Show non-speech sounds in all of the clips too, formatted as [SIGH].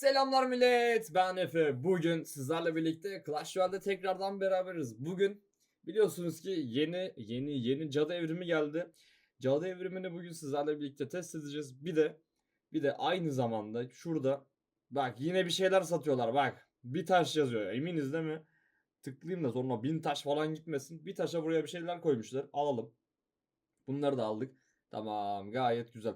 Selamlar millet. Ben Efe. Bugün sizlerle birlikte Clash Royale'de tekrardan beraberiz. Bugün biliyorsunuz ki yeni yeni yeni cadı evrimi geldi. Cadı evrimini bugün sizlerle birlikte test edeceğiz. Bir de bir de aynı zamanda şurada bak yine bir şeyler satıyorlar bak. Bir taş yazıyor. Eminiz değil mi? Tıklayayım da sonra bin taş falan gitmesin. Bir taşa buraya bir şeyler koymuşlar. Alalım. Bunları da aldık. Tamam gayet güzel.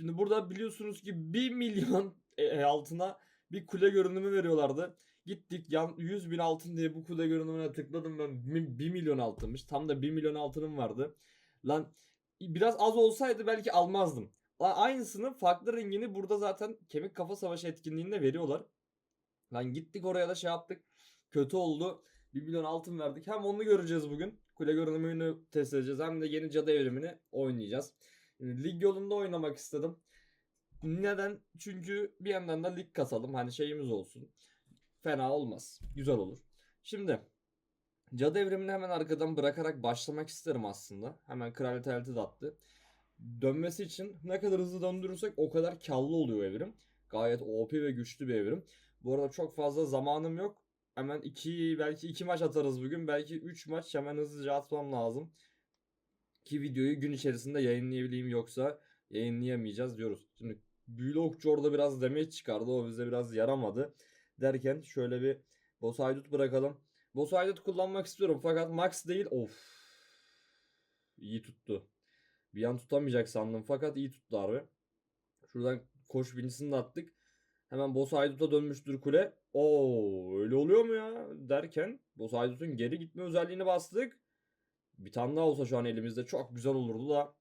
Şimdi burada biliyorsunuz ki 1 milyon e, e, altına bir kule görünümü veriyorlardı. Gittik yan 100 bin altın diye bu kule görünümüne tıkladım ben 1 milyon altınmış. Tam da 1 milyon altınım vardı. Lan biraz az olsaydı belki almazdım. Lan aynısını farklı rengini burada zaten kemik kafa savaşı etkinliğinde veriyorlar. Lan gittik oraya da şey yaptık. Kötü oldu. 1 milyon altın verdik. Hem onu göreceğiz bugün. Kule görünümünü test edeceğiz. Hem de yeni cadı evrimini oynayacağız. Lig yolunda oynamak istedim. Neden? Çünkü bir yandan da lig kasalım. Hani şeyimiz olsun. Fena olmaz. Güzel olur. Şimdi Cadı evrimini hemen arkadan bırakarak başlamak isterim aslında. Hemen kraliyet elti de attı. Dönmesi için ne kadar hızlı döndürürsek o kadar karlı oluyor evrim. Gayet OP ve güçlü bir evrim. Bu arada çok fazla zamanım yok. Hemen iki belki iki maç atarız bugün. Belki 3 maç hemen hızlıca atmam lazım. Ki videoyu gün içerisinde yayınlayabileyim yoksa yayınlayamayacağız diyoruz. Şimdi büyülü okçu orada biraz damage çıkardı. O bize biraz yaramadı. Derken şöyle bir boss haydut bırakalım. Boss haydut kullanmak istiyorum fakat max değil. Of. İyi tuttu. Bir an tutamayacak sandım fakat iyi tuttu harbi. Şuradan koş binisini de attık. Hemen boss hayduta dönmüştür kule. Oo öyle oluyor mu ya derken boss haydutun geri gitme özelliğini bastık. Bir tane daha olsa şu an elimizde çok güzel olurdu da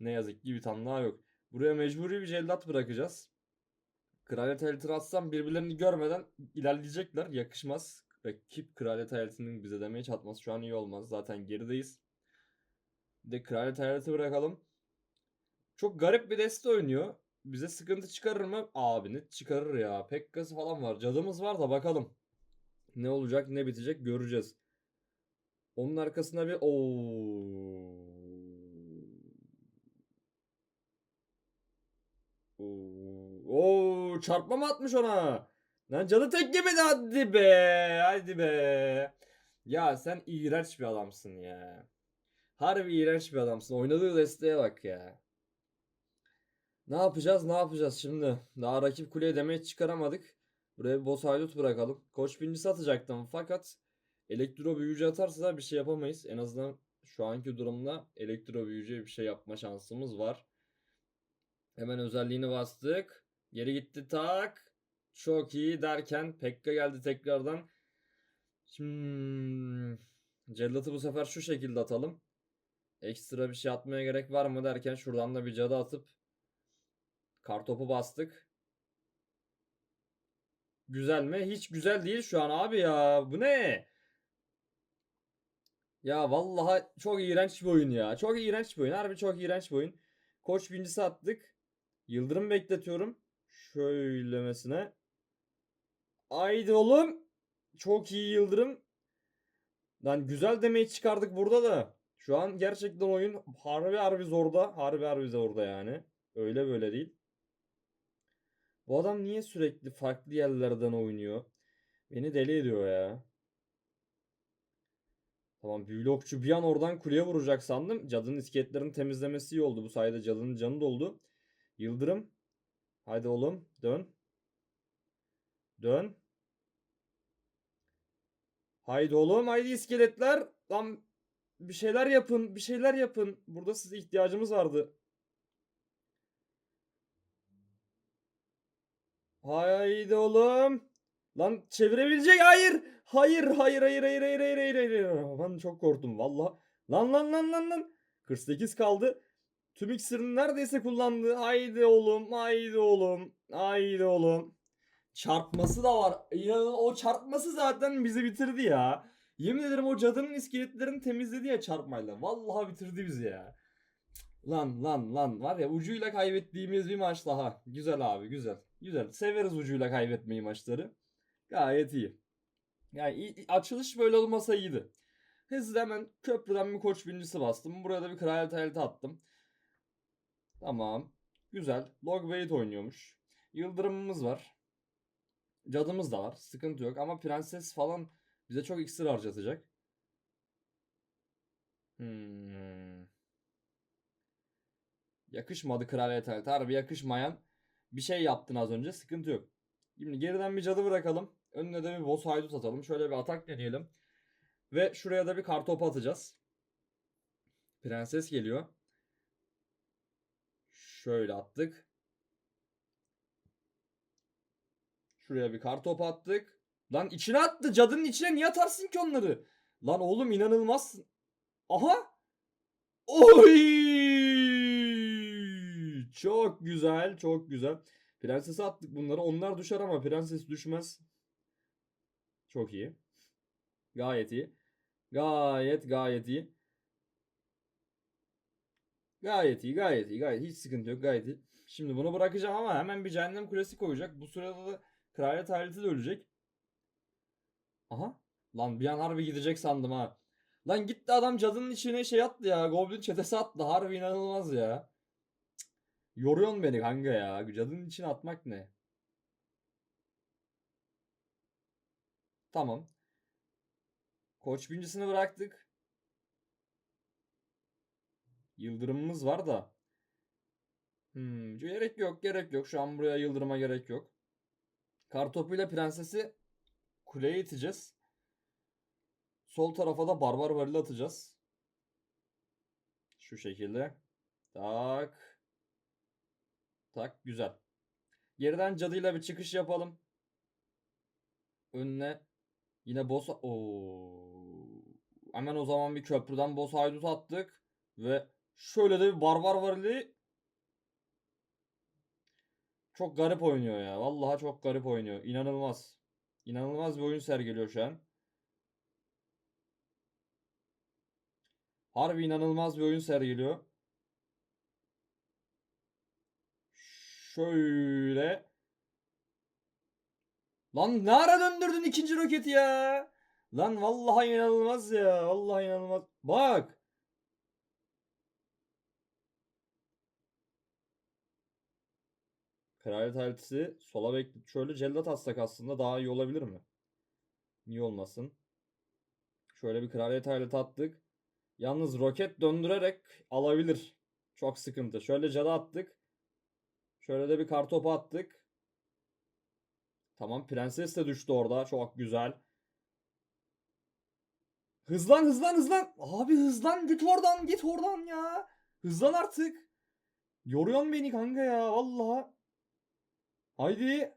ne yazık ki bir tane daha yok. Buraya mecburi bir cellat bırakacağız. Kraliyet eltini atsam birbirlerini görmeden ilerleyecekler. Yakışmaz. Rakip kraliyet eltinin bize demeye çatması şu an iyi olmaz. Zaten gerideyiz. Bir de kraliyet elti bırakalım. Çok garip bir deste oynuyor. Bize sıkıntı çıkarır mı? Abi net çıkarır ya. Pekkası falan var. Cadımız var da bakalım. Ne olacak ne bitecek göreceğiz. Onun arkasına bir. Oo, Oo, çarpma mı atmış ona? Lan canı tek yemedi hadi be. Hadi be. Ya sen iğrenç bir adamsın ya. Harbi iğrenç bir adamsın. Oynadığı desteğe bak ya. Ne yapacağız? Ne yapacağız şimdi? Daha rakip kuleye demeç çıkaramadık. Buraya bir boss bırakalım. Koç bincisi atacaktım fakat elektro büyücü atarsa bir şey yapamayız. En azından şu anki durumda elektro büyücüye bir şey yapma şansımız var. Hemen özelliğini bastık. Geri gitti tak. Çok iyi derken Pekka geldi tekrardan. Şimdi cellatı bu sefer şu şekilde atalım. Ekstra bir şey atmaya gerek var mı derken şuradan da bir cadı atıp kartopu bastık. Güzel mi? Hiç güzel değil şu an abi ya. Bu ne? Ya vallahi çok iğrenç bir oyun ya. Çok iğrenç bir oyun. Harbi çok iğrenç bir oyun. Koç bincisi attık. Yıldırım bekletiyorum. Şöylemesine. Haydi oğlum. Çok iyi yıldırım. Lan güzel demeyi çıkardık burada da. Şu an gerçekten oyun harbi harbi zorda. Harbi harbi zorda yani. Öyle böyle değil. Bu adam niye sürekli farklı yerlerden oynuyor? Beni deli ediyor ya. Tamam büyülü bir an oradan kuleye vuracak sandım. Cadının iskeletlerini temizlemesi iyi oldu. Bu sayede cadının canı doldu. Yıldırım. Haydi oğlum dön. Dön. Haydi oğlum haydi iskeletler. Lan bir şeyler yapın. Bir şeyler yapın. Burada size ihtiyacımız vardı. Haydi oğlum. Lan çevirebilecek. Hayır. Hayır hayır hayır hayır hayır hayır hayır hayır. hayır. Lan çok korktum valla. Lan lan lan lan lan. 48 kaldı. Tüm iksirini neredeyse kullandı. Haydi oğlum. Haydi oğlum. Haydi oğlum. Çarpması da var. Ya, o çarpması zaten bizi bitirdi ya. Yemin ederim o cadının iskeletlerini temizledi ya çarpmayla. Vallahi bitirdi bizi ya. Lan lan lan var ya ucuyla kaybettiğimiz bir maç daha. Güzel abi güzel. Güzel. Severiz ucuyla kaybetmeyi maçları. Gayet iyi. Yani açılış böyle olmasa iyiydi. Hızlı hemen köprüden bir koç birincisi bastım. Buraya da bir kraliyet elti attım. Tamam. Güzel. Log wait oynuyormuş. Yıldırımımız var. Cadımız da var. Sıkıntı yok ama prenses falan bize çok iksir harcatacak. Hmm. Yakışmadı kraliyet hayatı. Harbi yakışmayan bir şey yaptın az önce. Sıkıntı yok. Şimdi geriden bir cadı bırakalım. Önüne de bir boss haydut atalım. Şöyle bir atak deneyelim. Ve şuraya da bir kartopu atacağız. Prenses geliyor. Şöyle attık. Şuraya bir kartopu attık. Lan içine attı. Cadının içine niye atarsın ki onları? Lan oğlum inanılmazsın. Aha. Oy! Çok güzel, çok güzel. Prensese attık bunları. Onlar düşer ama prenses düşmez. Çok iyi. Gayet iyi. Gayet gayet iyi. Gayet iyi, gayet iyi, gayet hiç sıkıntı yok, gayet iyi. Şimdi bunu bırakacağım ama hemen bir cehennem kulesi koyacak. Bu sırada da kraliyet ailesi de ölecek. Aha. Lan bir an harbi gidecek sandım ha. Lan gitti adam cadının içine şey attı ya. Goblin çetesi attı. Harbi inanılmaz ya. Yoruyorsun beni kanka ya. Cadının içine atmak ne? Tamam. Koç bincisini bıraktık. Yıldırımımız var da. Hmm, gerek yok, gerek yok. Şu an buraya yıldırıma gerek yok. Kartopuyla prensesi kuleye iteceğiz. Sol tarafa da barbar varili atacağız. Şu şekilde. Tak. Tak güzel. Geriden cadıyla bir çıkış yapalım. Önüne yine boss Oo. Hemen o zaman bir köprüden boss haydut attık ve şöyle de bir barbar varili çok garip oynuyor ya. Vallahi çok garip oynuyor. İnanılmaz. İnanılmaz bir oyun sergiliyor şu an. Harbi inanılmaz bir oyun sergiliyor. Şöyle. Lan ne ara döndürdün ikinci roketi ya? Lan vallahi inanılmaz ya. Vallahi inanılmaz. Bak. Kraliyet eltisi sola bek şöyle cellat atsak aslında daha iyi olabilir mi? Niye olmasın? Şöyle bir kraliyet aileti attık. Yalnız roket döndürerek alabilir. Çok sıkıntı. Şöyle cadı attık. Şöyle de bir kartopu attık. Tamam prenses de düştü orada. Çok güzel. Hızlan hızlan hızlan. Abi hızlan git oradan git oradan ya. Hızlan artık. Yoruyorsun beni kanka ya vallahi. Haydi.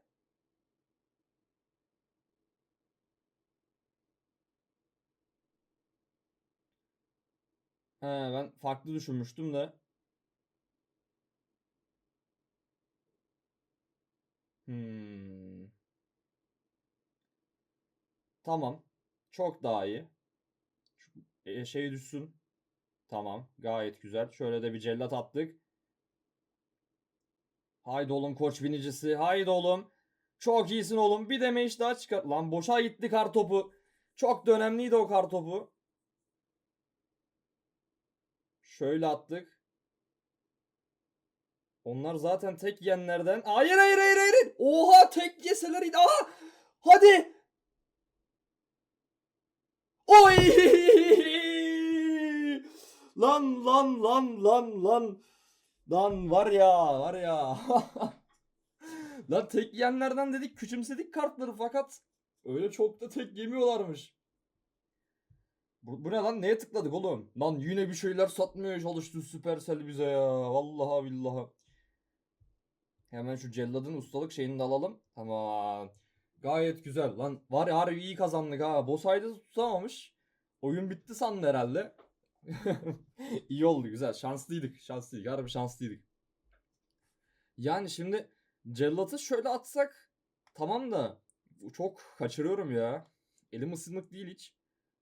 He ben farklı düşünmüştüm de. Hmm. Tamam. Çok daha iyi. E, şey düşsün. Tamam. Gayet güzel. Şöyle de bir cellat attık. Haydi oğlum koç binicisi. Haydi oğlum. Çok iyisin oğlum. Bir deme daha çıkar. Lan boşa gitti kartopu. Çok da önemliydi o kartopu. Şöyle attık. Onlar zaten tek yiyenlerden. Hayır hayır hayır hayır. Oha tek yeseler iyiydi. Aha! Hadi. Oy! [LAUGHS] Lan lan lan lan lan. Lan var ya var ya. [LAUGHS] lan tek yiyenlerden dedik küçümsedik kartları fakat öyle çok da tek yemiyorlarmış. Bu, bu ne lan? Neye tıkladık oğlum? Lan yine bir şeyler satmaya çalıştı Supercell bize ya. Vallahi billahi. Hemen şu celladın ustalık şeyini de alalım. Tamam. Gayet güzel. Lan var ya harbi iyi kazandık ha. Bossaydı tutamamış. Oyun bitti sandı herhalde. [LAUGHS] iyi oldu güzel. Şanslıydık. Şanslıydık. Harbi şanslıydık. Yani şimdi cellatı şöyle atsak tamam da çok kaçırıyorum ya. Elim ısınık değil hiç.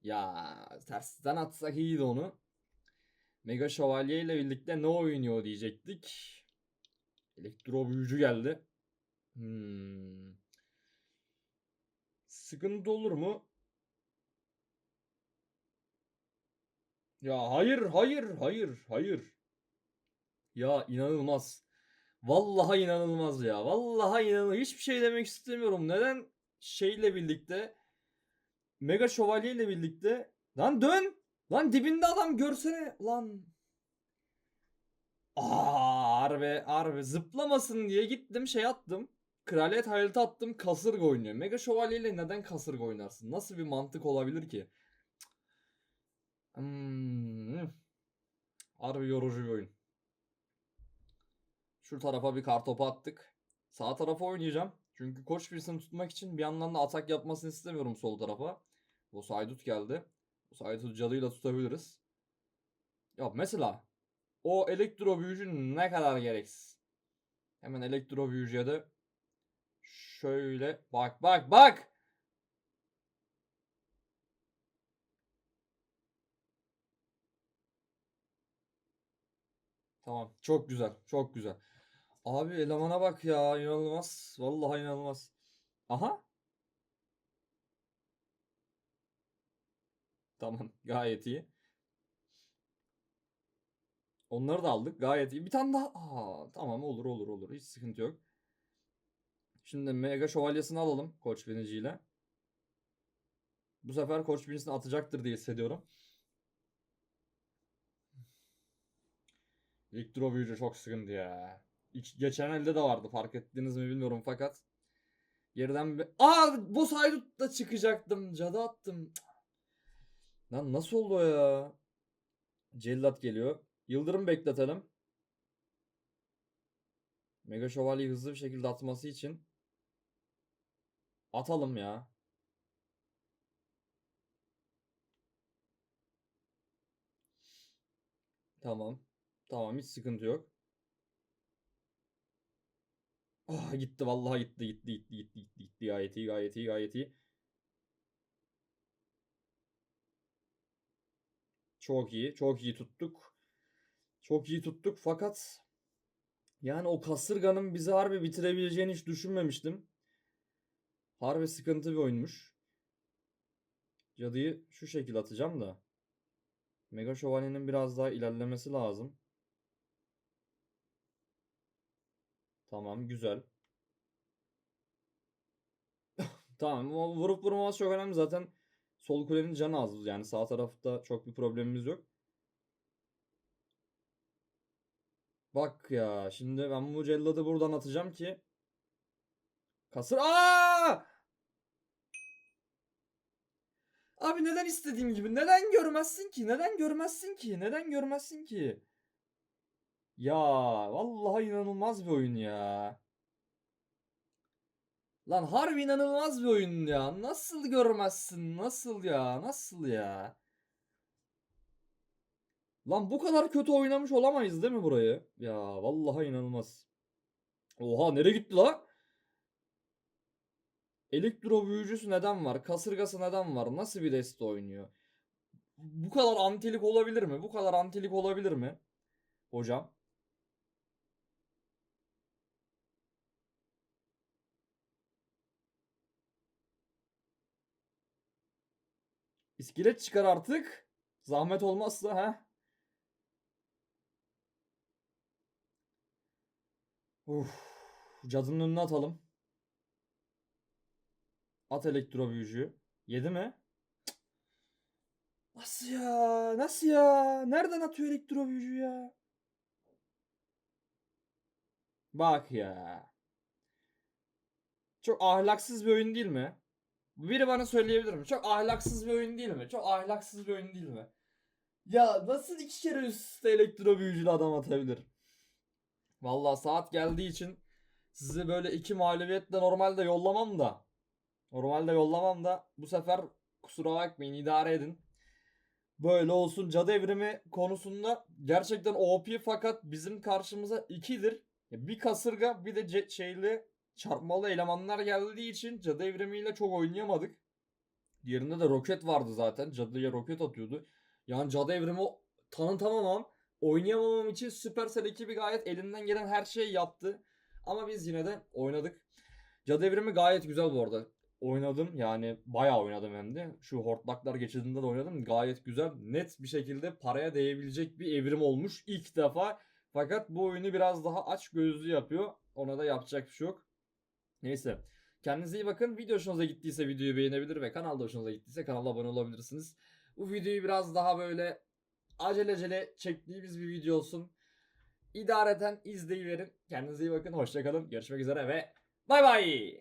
Ya tersten atsak iyiydi onu. Mega Şövalye ile birlikte ne oynuyor diyecektik. Elektro büyücü geldi. Hmm. Sıkıntı olur mu? Ya hayır, hayır, hayır, hayır. Ya inanılmaz. Vallahi inanılmaz ya. Vallahi inanılmaz. Hiçbir şey demek istemiyorum. Neden şeyle birlikte Mega Şövalye ile birlikte lan dön lan dibinde adam görsene lan Aa harbi harbi zıplamasın diye gittim şey attım. Kraliyet hayaleti attım kasırga oynuyor. Mega Şövalye ile neden kasırga oynarsın? Nasıl bir mantık olabilir ki? Hmm. Harbi yorucu bir oyun. Şu tarafa bir kartopu attık. Sağ tarafa oynayacağım. Çünkü koç birisini tutmak için bir yandan da atak yapmasını istemiyorum sol tarafa. Bu Saydut geldi. Bu Saydut cadıyla tutabiliriz. Ya mesela o elektro büyücü ne kadar gereksiz. Hemen elektro büyücüye de şöyle bak bak bak. Tamam. Çok güzel. Çok güzel. Abi elemana bak ya. inanılmaz. Vallahi inanılmaz. Aha. Tamam. Gayet iyi. Onları da aldık. Gayet iyi. Bir tane daha. Aa, tamam olur olur olur. Hiç sıkıntı yok. Şimdi Mega Şövalyesini alalım Koç biniciyle. Bu sefer Koç binisini atacaktır diye hissediyorum. Victor büyücü çok sıkıntı ya. İç- geçen elde de vardı fark ettiniz mi bilmiyorum fakat. Geriden bir... Aa boss haydut da çıkacaktım. Cadı attım. Lan nasıl oldu ya? Cellat geliyor. Yıldırım bekletelim. Mega Şövalyeyi hızlı bir şekilde atması için atalım ya. Tamam. Tamam hiç sıkıntı yok. Ah gitti vallahi gitti gitti gitti gitti gitti gitti gayet iyi gayet iyi gayet iyi. Çok iyi çok iyi tuttuk. Çok iyi tuttuk fakat yani o kasırganın bizi harbi bitirebileceğini hiç düşünmemiştim. Harbi sıkıntı bir oyunmuş. Cadıyı şu şekil atacağım da. Mega Şövalye'nin biraz daha ilerlemesi lazım. Tamam güzel. [LAUGHS] Tamam vurup vurmaması çok önemli zaten. Sol kulenin canı az yani sağ tarafta çok bir problemimiz yok. Bak ya şimdi ben bu celladı buradan atacağım ki kasır Aa! Abi neden istediğim gibi? Neden görmezsin ki? Neden görmezsin ki? Neden görmezsin ki? Ya vallahi inanılmaz bir oyun ya. Lan harbi inanılmaz bir oyun ya. Nasıl görmezsin? Nasıl ya? Nasıl ya? Lan bu kadar kötü oynamış olamayız değil mi burayı? Ya vallahi inanılmaz. Oha nereye gitti la? Elektro büyücüsü neden var? Kasırgası neden var? Nasıl bir deste oynuyor? Bu kadar antilik olabilir mi? Bu kadar antilik olabilir mi? Hocam. İskelet çıkar artık. Zahmet olmazsa ha. Uf. Cadının önüne atalım. At elektro büyücü. Yedi mi? Nasıl ya? Nasıl ya? Nereden atıyor elektro büyücü ya? Bak ya. Çok ahlaksız bir oyun değil mi? Biri bana söyleyebilir mi? Çok ahlaksız bir oyun değil mi? Çok ahlaksız bir oyun değil mi? Ya nasıl iki kere üst üste elektro büyücülü adam atabilir? Vallahi saat geldiği için sizi böyle iki mağlubiyetle normalde yollamam da normalde yollamam da bu sefer kusura bakmayın idare edin. Böyle olsun cadı evrimi konusunda gerçekten OP fakat bizim karşımıza ikidir. Bir kasırga bir de şeyli çarpmalı elemanlar geldiği için cadı evrimiyle çok oynayamadık. Diğerinde de roket vardı zaten. Cadıya roket atıyordu. Yani cadı evrimi tanıtamamam. Oynayamamam için Supercell ekibi gayet elinden gelen her şeyi yaptı. Ama biz yine de oynadık. Cadı evrimi gayet güzel bu arada. Oynadım yani bayağı oynadım hem de. Şu hortlaklar geçidinde de oynadım. Gayet güzel. Net bir şekilde paraya değebilecek bir evrim olmuş ilk defa. Fakat bu oyunu biraz daha aç gözlü yapıyor. Ona da yapacak bir şey yok. Neyse. Kendinize iyi bakın. Video hoşunuza gittiyse videoyu beğenebilir ve kanalda hoşunuza gittiyse kanala abone olabilirsiniz. Bu videoyu biraz daha böyle acelecele çektiğimiz bir video olsun. İdareten izleyiverin. Kendinize iyi bakın. Hoşçakalın. Görüşmek üzere ve bay bay.